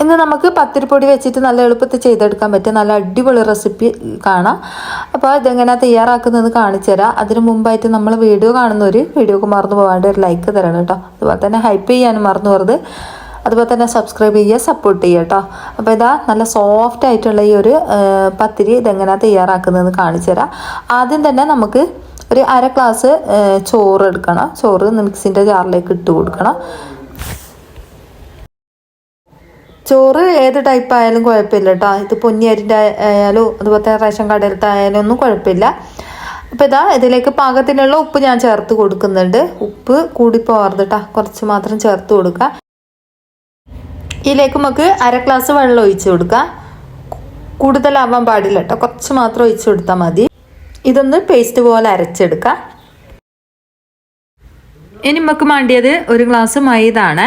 ഇന്ന് നമുക്ക് പത്തിരിപ്പൊടി വെച്ചിട്ട് നല്ല എളുപ്പത്തിൽ ചെയ്തെടുക്കാൻ പറ്റും നല്ല അടിപൊളി റെസിപ്പി കാണാം. അപ്പോൾ ഇതെങ്ങനെ തയ്യാറാക്കുന്നത് കാണിച്ചു തരാം. അതിന് മുമ്പായിട്ട് നമ്മൾ വീഡിയോ കാണുന്നവർ വീഡിയോക്ക് മറന്നു പോകാണ്ട് ഒരു ലൈക്ക് തരണം കേട്ടോ. അതുപോലെ തന്നെ ഹൈപ്പ് ചെയ്യാനും മറന്നു പോകരുത് അതുപോലെ തന്നെ സബ്സ്ക്രൈബ് ചെയ്യുക സപ്പോർട്ട് ചെയ്യുക കേട്ടോ. അപ്പോൾ ഇതാ നല്ല സോഫ്റ്റ് ആയിട്ടുള്ള ഈ ഒരു പത്തിരി ഇതെങ്ങനെ തയ്യാറാക്കുന്നതെന്ന് കാണിച്ചു തരാം. ആദ്യം തന്നെ നമുക്ക് ഒരു അര ഗ്ലാസ് ചോറ് എടുക്കണം. ചോറ് മിക്സിന്റെ ജാറിലേക്ക് ഇട്ട് കൊടുക്കണം. ചോറ് ഏത് ടൈപ്പ് ആയാലും കുഴപ്പമില്ല കേട്ടോ ഇത് പൊന്നിയരിന്റെ ആയാലും അതുപോലത്തെ റേഷൻ കടയിലത്തെ ആയാലും ഒന്നും കുഴപ്പമില്ല. അപ്പോൾ ഇതാ ഇതിലേക്ക് പാകത്തിനുള്ള ഉപ്പ് ഞാൻ ചേർത്ത് കൊടുക്കുന്നുണ്ട്. ഉപ്പ് കൂടി പോകരുത് കേട്ടോ കുറച്ച് മാത്രം ചേർത്ത് കൊടുക്കുക ഇതിലേക്ക് നമുക്ക് അര ഗ്ലാസ് വെള്ളം ഒഴിച്ച് കൊടുക്കാം. കൂടുതലാവാൻ പാടില്ല കേട്ടോ കുറച്ച് മാത്രം ഒഴിച്ച് കൊടുത്താൽ മതി. ഇതൊന്ന് പേസ്റ്റ് പോലെ അരച്ചെടുക്കുക ഇനി നമുക്ക് വേണ്ടിയത് ഒരു ഗ്ലാസ് മൈദ ആണ്.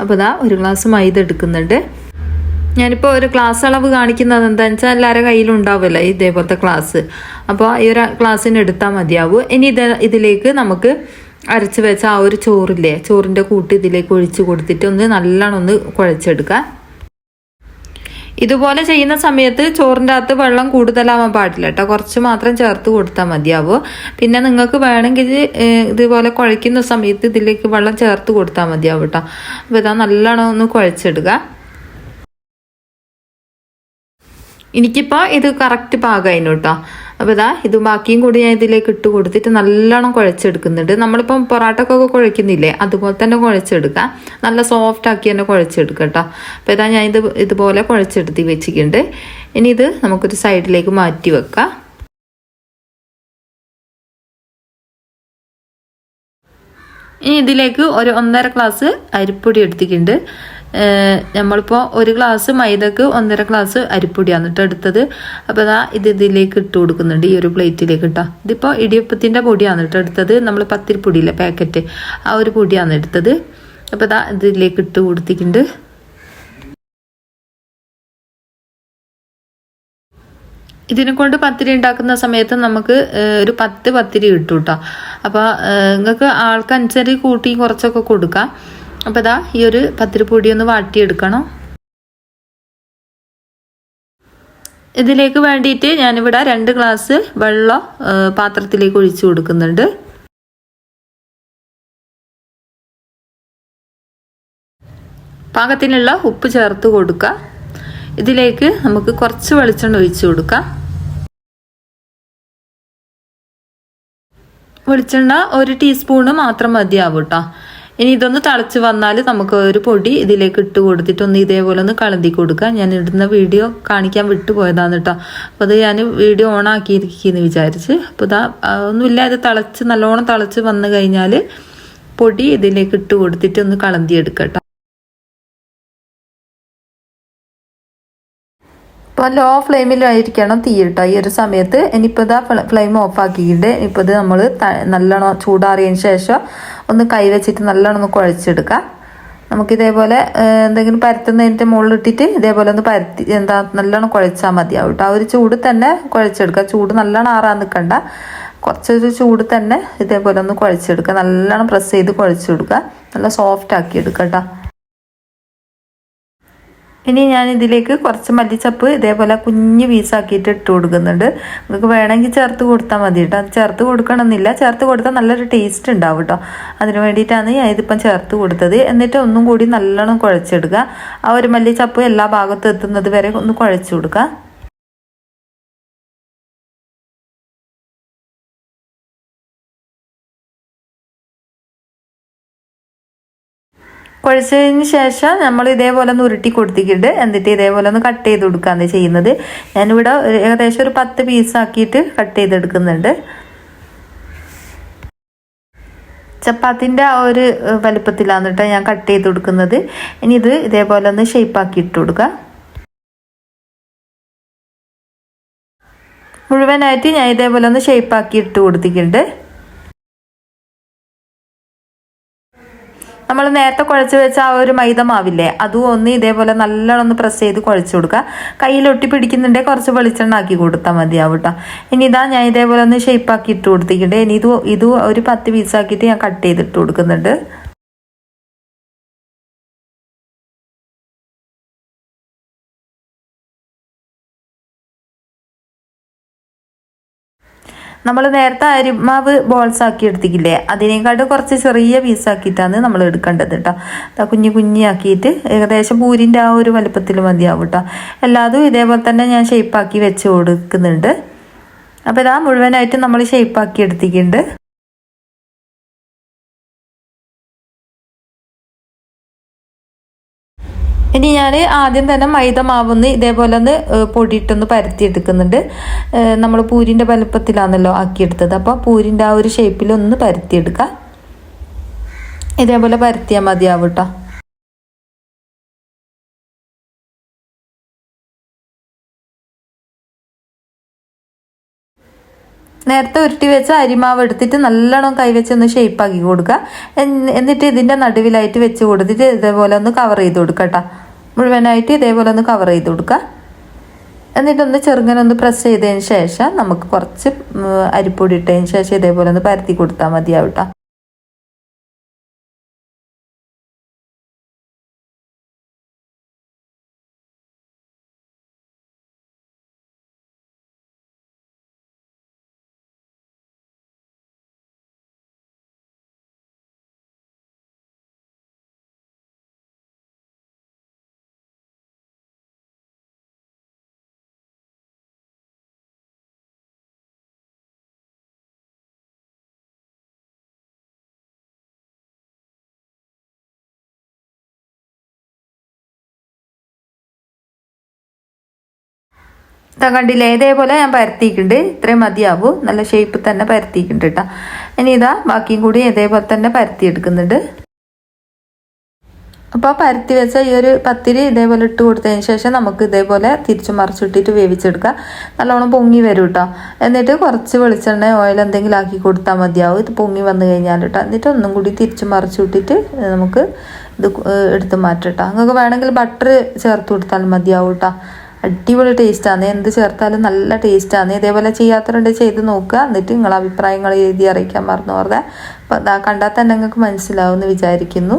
അപ്പോൾ ഇതാ ഒരു ഗ്ലാസ് മൈദ എടുക്കുന്നുണ്ട്. ഞാനിപ്പോൾ ഒരു ക്ലാസ് അളവ് കാണിക്കുന്നത് എന്താണെന്ന് വെച്ചാൽ എല്ലാവരുടെ കയ്യിലും ഉണ്ടാവില്ല ഇതേപോലത്തെ ക്ലാസ് അപ്പോൾ ഈ ഒരു ക്ലാസ്സിന് എടുത്താൽ മതിയാവും. ഇനി ഇത് ഇതിലേക്ക് നമുക്ക് അരച്ച് വെച്ച ആ ഒരു ചോറില്ലേ ചോറിന്റെ കൂട്ട് ഇതിലേക്ക് ഒഴിച്ച് കൊടുത്തിട്ട് ഒന്ന് നല്ലോണം ഒന്ന് കുഴച്ചെടുക്കുക ഇതുപോലെ ചെയ്യുന്ന സമയത്ത് ചോറിന്റെ അകത്ത് വെള്ളം കൂടുതലാവാൻ പാടില്ല കേട്ടോ കുറച്ച് മാത്രം ചേർത്ത് കൊടുത്താൽ മതിയാവും. പിന്നെ നിങ്ങൾക്ക് വേണമെങ്കിൽ ഇതുപോലെ കുഴയ്ക്കുന്ന സമയത്ത് ഇതിലേക്ക് വെള്ളം ചേർത്ത് കൊടുത്താൽ മതിയാവും കേട്ടോ അപ്പോൾ ഇതാ നല്ലോണം ഒന്ന് കുഴച്ചെടുക്കുക എനിക്കിപ്പോൾ ഇത് കറക്റ്റ് പാകമായിരുന്നു കേട്ടോ അപ്പോൾ ഇതാ ഇത് ബാക്കിയും കൂടി ഞാൻ ഇതിലേക്ക് ഇട്ട് കൊടുത്തിട്ട് നല്ലോണം കുഴച്ചെടുക്കുന്നുണ്ട്. നമ്മളിപ്പം പൊറാട്ടക്കൊക്കെ കുഴക്കുന്നില്ലേ അതുപോലെ തന്നെ കുഴച്ചെടുക്കുക നല്ല സോഫ്റ്റ് ആക്കി തന്നെ കുഴച്ചെടുക്കുക കേട്ടോ. അപ്പോൾ ഇതാ ഞാൻ ഇത് ഇതുപോലെ കുഴച്ചെടുത്തി വെച്ചിട്ടുണ്ട്. ഇനി ഇത് നമുക്കൊരു സൈഡിലേക്ക് മാറ്റി വെക്കാം. ഇനി ഇതിലേക്ക് ഒരു ഒന്നര ഗ്ലാസ് അരിപ്പൊടി എടുത്തിട്ടുണ്ട്. നമ്മളിപ്പോൾ ഒരു ഗ്ലാസ് മൈദക്ക് ഒന്നര ഗ്ലാസ് അരിപ്പൊടിയാണ് കേട്ടോ എടുത്തത്. അപ്പോൾ അതാ ഇത് ഇതിലേക്ക് ഇട്ട് കൊടുക്കുന്നുണ്ട് ഈ ഒരു പ്ലേറ്റിലേക്ക് കേട്ടോ ഇതിപ്പോൾ ഇടിയപ്പത്തിന്റെ പൊടിയാണ് കേട്ടോ എടുത്തത് നമ്മൾ പത്തിരിപ്പൊടിയില്ലേ പാക്കറ്റ് ആ ഒരു പൊടിയാണ് എടുത്തത്. അപ്പോൾ അതാ ഇതിലേക്ക് ഇട്ട് കൊടുത്തിട്ടുണ്ട്. ഇതിനെ കൊണ്ട് പത്തിരി ഉണ്ടാക്കുന്ന സമയത്ത് നമുക്ക് ഒരു പത്ത് പത്തിരി കിട്ടും കേട്ടോ. അപ്പോൾ നിങ്ങൾക്ക് ആൾക്കനുസരിച്ച് കൂട്ടി കുറച്ചൊക്കെ കൊടുക്കാം. അപ്പോൾ ഇതാ ഈ ഒരു പത്തിരിപ്പൊടി ഒന്ന് വാട്ടിയെടുക്കണം. ഇതിലേക്ക് വേണ്ടിയിട്ട് ഞാനിവിടെ രണ്ട് ഗ്ലാസ് വെള്ളം പാത്രത്തിലേക്ക് ഒഴിച്ചു കൊടുക്കുന്നുണ്ട്. പാകത്തിനുള്ള ഉപ്പ് ചേർത്ത് കൊടുക്കുക ഇതിലേക്ക് നമുക്ക് കുറച്ച് വെളിച്ചെണ്ണ ഒഴിച്ചു കൊടുക്കാം. വെളിച്ചെണ്ണ ഒരു ടീസ്പൂണ് മാത്രം മതിയാവും കേട്ടോ ഇനി ഇതൊന്ന് തിളച്ച് വന്നാൽ നമുക്ക് ഒരു പൊടി ഇതിലേക്ക് ഇട്ട് കൊടുത്തിട്ട് ഒന്ന് ഇതേപോലെ ഒന്ന് കളന്തി കൊടുക്കുക ഞാൻ ഇടുന്ന വീഡിയോ കാണിക്കാൻ വിട്ടുപോയതാണ് കേട്ടോ. അപ്പോൾ അത് ഞാൻ വീഡിയോ ഓൺ ആക്കിയിരിക്കുന്നു വിചാരിച്ച്. അപ്പോൾ ഇതാ ഒന്നുമില്ല ഇത് തിളച്ച് നല്ലോണം തിളച്ച് വന്നു കഴിഞ്ഞാൽ പൊടി ഇതിലേക്ക് ഇട്ട് കൊടുത്തിട്ട് ഒന്ന് കളന്തി എടുക്കട്ടോ കേട്ടോ. ഇപ്പോൾ ലോ ഫ്ലെയിമിലായിരിക്കണം തീ ഇട്ടോ ഈ ഒരു സമയത്ത്. ഇനിയിപ്പോൾ ഇതാ ഫ്ലെയിം ഓഫ് ആക്കിയിട്ട് ഇപ്പോൾ ഇത് നമ്മൾ നല്ലോണം ചൂടാറിയതിന് ശേഷം ഒന്ന് കൈ വെച്ചിട്ട് നല്ലോണം ഒന്ന് കുഴച്ചെടുക്കുക നമുക്ക് ഇതേപോലെ എന്തെങ്കിലും പരത്തുന്നതിന്റെ മുകളിലിട്ടിട്ട് ഇതേപോലെ ഒന്ന് പരത്തി എന്താ നല്ലോണം കുഴച്ചാൽ മതിയാവും കേട്ടോ ആ ഒരു ചൂട് തന്നെ കുഴച്ചെടുക്കുക. ചൂട് നല്ലോണം ആറാൻ നിൽക്കണ്ട കുറച്ചൊരു ചൂട് തന്നെ ഇതേപോലെ ഒന്ന് കുഴച്ചെടുക്കുക. നല്ലോണം പ്രസ് ചെയ്ത് കുഴച്ചെടുക്കുക. നല്ല സോഫ്റ്റ് ആക്കി എടുക്കുക കേട്ടോ ഇനി ഞാൻ ഇതിലേക്ക് കുറച്ച് മല്ലിച്ചപ്പ് ഇതേപോലെ കുഞ്ഞ് പീസാക്കിയിട്ട് ഇട്ട് കൊടുക്കുന്നുണ്ട്. നിങ്ങൾക്ക് വേണമെങ്കിൽ ചേർത്ത് കൊടുത്താൽ മതി കേട്ടോ. അത് ചേർത്ത് കൊടുക്കണമെന്നില്ല. ചേർത്ത് കൊടുത്താൽ നല്ലൊരു ടേസ്റ്റ് ഉണ്ടാവും കേട്ടോ. അതിന് വേണ്ടിയിട്ടാണ് ഞാൻ ഇതിപ്പം ചേർത്ത് കൊടുത്തത്. എന്നിട്ട് ഒന്നും കൂടി നല്ലോണം കുഴച്ചെടുക്കുക. ആ ഒരു മല്ലിച്ചപ്പ് എല്ലാ ഭാഗത്തും എത്തുന്നത് വരെ ഒന്ന് കുഴച്ചു കൊടുക്കുക. കുഴച്ചതിന് ശേഷം നമ്മൾ ഇതേപോലെ ഒന്ന് ഉരുട്ടി കൊടുത്തിട്ട് എന്നിട്ട് ഇതേപോലെ ഒന്ന് കട്ട് ചെയ്ത് കൊടുക്കുകയാണ് ചെയ്യുന്നത്. ഞാനിവിടെ ഏകദേശം ഒരു പത്ത് പീസാക്കിയിട്ട് കട്ട് ചെയ്തെടുക്കുന്നുണ്ട് ചപ്പാത്തിന്റെ ആ ഒരു വലിപ്പത്തിലാണ് കേട്ടോ ഞാൻ കട്ട് ചെയ്ത് കൊടുക്കുന്നത്. ഇനി ഇത് ഇതേപോലെ ഒന്ന് ഷേപ്പാക്കി ഇട്ട് കൊടുക്കുക മുഴുവനായിട്ട് ഞാൻ ഇതേപോലെ ഒന്ന് ഷേപ്പാക്കി ഇട്ട് കൊടുത്തിട്ടുണ്ട്. നമ്മൾ നേരത്തെ കുഴച്ച് വെച്ച ആ ഒരു മൈദ മാവില്ലേ അതും ഒന്ന് ഇതേപോലെ നല്ലോണം ഒന്ന് പ്രസ് ചെയ്ത് കുഴച്ച് കൊടുക്കുക. കയ്യിൽ ഒട്ടി പിടിക്കുന്നുണ്ടെങ്കിൽ കുറച്ച് വെളിച്ചെണ്ണ ആക്കി കൊടുത്താൽ മതിയാവും കേട്ടോ. ഇനി ഇതാ ഞാൻ ഇതേപോലെ ഒന്ന് ഷേപ്പ് ആക്കി ഇട്ട് കൊടുത്തിട്ടുണ്ട്. ഇനി ഇത് ഇത് ഒരു പത്ത് പീസാക്കിയിട്ട് ഞാൻ കട്ട് ചെയ്തിട്ട് കൊടുക്കുന്നുണ്ട്. നമ്മൾ നേരത്തെ അരിമാവ് ബോൾസ് ആക്കി എടുത്തിക്കില്ലേ അതിനേക്കാട്ടും കുറച്ച് ചെറിയ പീസാക്കിയിട്ടാണ് നമ്മൾ എടുക്കേണ്ടത് കേട്ടോ കുഞ്ഞു കുഞ്ഞാക്കിയിട്ട് ഏകദേശം പൂരിന്റെ ആ ഒരു വലുപ്പത്തിൽ മതിയാവും കേട്ടോ എല്ലാതും ഇതേപോലെ തന്നെ ഞാൻ ഷേപ്പാക്കി വെച്ച് കൊടുക്കുന്നുണ്ട്. അപ്പോൾ ഇതാ മുഴുവനായിട്ട് നമ്മൾ ഷേപ്പാക്കി എടുത്തിട്ടുണ്ട്. ഇനി ഞാൻ ആദ്യം തന്നെ മൈദ മാവൊന്ന് ഇതേപോലെ ഒന്ന് പൊടിയിട്ടൊന്ന് പരത്തിയെടുക്കുന്നുണ്ട്. നമ്മൾ പൂരിന്റെ വലുപ്പത്തിലാണല്ലോ ആക്കിയെടുത്തത്. അപ്പോൾ പൂരിന്റെ ആ ഒരു ഷേപ്പിൽ ഒന്ന് പരത്തിയെടുക്കുക ഇതേപോലെ പരത്തിയാൽ മതിയാവും കേട്ടോ നേരത്തെ ഉരുട്ടി വെച്ച അരിമാവ് എടുത്തിട്ട് നല്ലോണം കൈവച്ച് ഒന്ന് ഷേപ്പാക്കി കൊടുക്കുക എന്നിട്ട് ഇതിന്റെ നടുവിലായിട്ട് വെച്ച് കൊടുത്തിട്ട് ഇതേപോലെ ഒന്ന് കവർ ചെയ്ത് കൊടുക്കുക കേട്ടോ മുഴുവനായിട്ട് ഇതേപോലെ ഒന്ന് കവർ ചെയ്ത് കൊടുക്കുക. എന്നിട്ടൊന്ന് ചെറുങ്ങനെ ഒന്ന് പ്രസ് ചെയ്തതിന് ശേഷം നമുക്ക് കുറച്ച് അരിപ്പൊടി ഇട്ടതിന് ശേഷം ഇതേപോലെ ഒന്ന് പരത്തി കൊടുത്താൽ മതിയാവും കേട്ടോ ഇതാ കണ്ടില്ലേ? ഇതേപോലെ ഞാൻ പരത്തിയിട്ടുണ്ട്. ഇത്രയും മതിയാവും. നല്ല ഷേപ്പ് തന്നെ പരത്തിയിട്ടുണ്ട് കേട്ടോ. ഇനി ഇതാ ബാക്കിയും കൂടി ഇതേപോലെ തന്നെ പരത്തിയെടുക്കുന്നുണ്ട്. അപ്പോൾ പരത്തി വെച്ച ഈ ഒരു പത്തിരി ഇതേപോലെ ഇട്ട് കൊടുത്തതിന് ശേഷം നമുക്ക് ഇതേപോലെ തിരിച്ചു മറിച്ചിട്ടിട്ട് വേവിച്ചെടുക്കാം. നല്ലോണം പൊങ്ങി വരും കേട്ടോ. എന്നിട്ട് കുറച്ച് വെളിച്ചെണ്ണ ഓയിൽ എന്തെങ്കിലും ആക്കി കൊടുത്താൽ മതിയാവും. ഇത് പൊങ്ങി വന്നു കഴിഞ്ഞാൽ കേട്ടോ. എന്നിട്ട് ഒന്നും കൂടി തിരിച്ച് മറിച്ചിട്ടിട്ട് നമുക്ക് ഇത് എടുത്ത് മാറ്റാം നിങ്ങൾക്ക് വേണമെങ്കിൽ ബട്ടർ ചേർത്ത് കൊടുത്താൽ മതിയാവും കേട്ടോ. അടിപൊളി ടേസ്റ്റാണ് എന്ത് ചേർത്താലും നല്ല ടേസ്റ്റാണ് ഇതേപോലെ ചെയ്യാത്തവരുണ്ട് ചെയ്ത് നോക്കുക. എന്നിട്ട് നിങ്ങളെ അഭിപ്രായങ്ങൾ എഴുതി അറിയിക്കാൻ മറന്നു പറഞ്ഞാൽ കണ്ടാൽ തന്നെ നിങ്ങൾക്ക് മനസ്സിലാവും എന്ന് വിചാരിക്കുന്നു.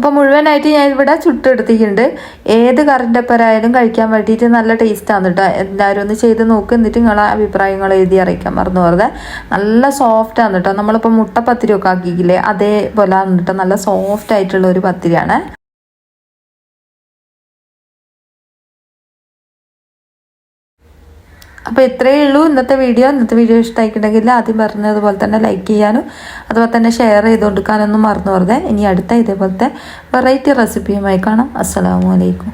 അപ്പോൾ മുഴുവനായിട്ട് ഞാൻ ഇവിടെ ചുട്ടെടുത്തിട്ടുണ്ട്. ഏത് കറിന്റെപ്പരായാലും കഴിക്കാൻ വേണ്ടിയിട്ട് നല്ല ടേസ്റ്റാണ് കേട്ടോ എല്ലാവരും ഒന്ന് ചെയ്ത് നോക്ക് എന്നിട്ട് നിങ്ങളെ അഭിപ്രായങ്ങൾ എഴുതി അറിയിക്കാൻ മറന്നു വെറുതെ നല്ല സോഫ്റ്റ് ആണ് കേട്ടോ നമ്മളിപ്പോൾ മുട്ട പത്തിരി ഒക്കെ ആക്കിയില്ലേ? അതേപോലെ ആണ് കേട്ടോ നല്ല സോഫ്റ്റ് ആയിട്ടുള്ള ഒരു പത്തിരിയാണ്. അപ്പോൾ ഇത്രയേ ഉള്ളൂ. ഇന്നത്തെ വീഡിയോ. ഇന്നത്തെ വീഡിയോ ഇഷ്ടമായിട്ടുണ്ടെങ്കിൽ ആദ്യം പറഞ്ഞതുപോലെ തന്നെ ലൈക്ക് ചെയ്യാനും അതുപോലെ തന്നെ ഷെയർ ചെയ്ത് കൊടുക്കാനൊന്നും മറന്നു പറഞ്ഞേ ഇനി അടുത്ത ഇതേപോലത്തെ വെറൈറ്റി റെസിപ്പിയുമായി കാണാം. അസ്സലാമു അലൈക്കും.